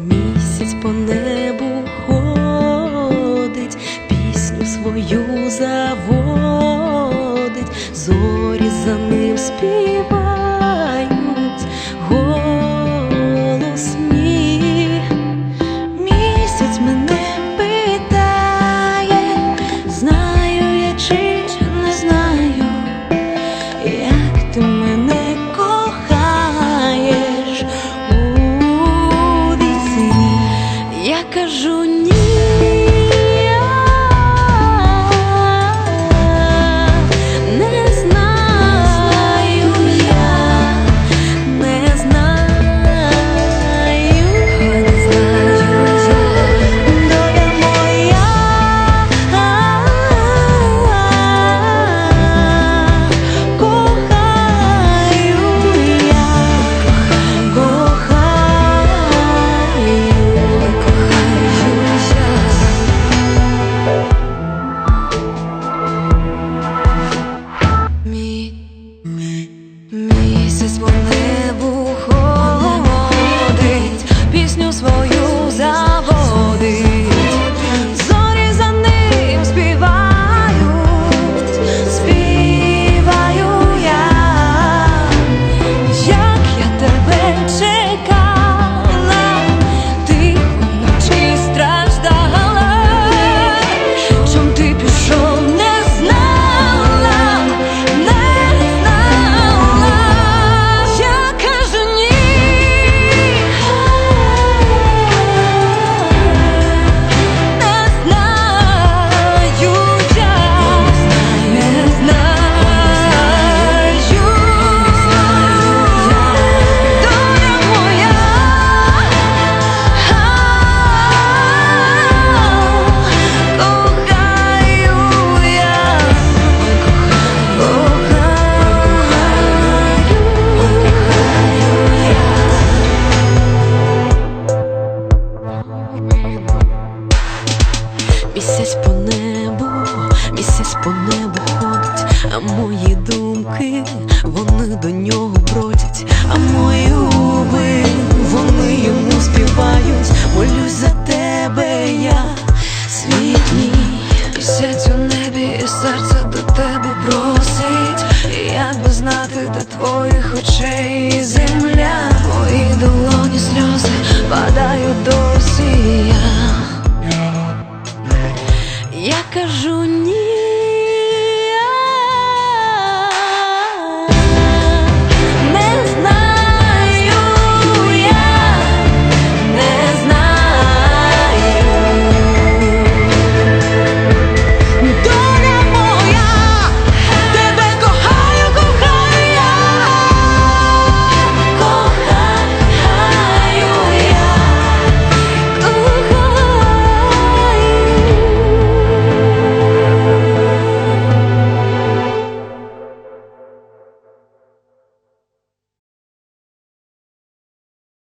Місяць по небу ходить, пісню свою заводить, зорі за ним спів. Свою заводить, Місяць по небу, місяць по небу ходить, а мої думки, вони до нього бродять, а мої губи, вони йому співають, молюсь за тебе, я світ мій Місяць у небі, і серце до тебе просить, І як би знати, де твоїх очей земля, мої долоні сльози падають до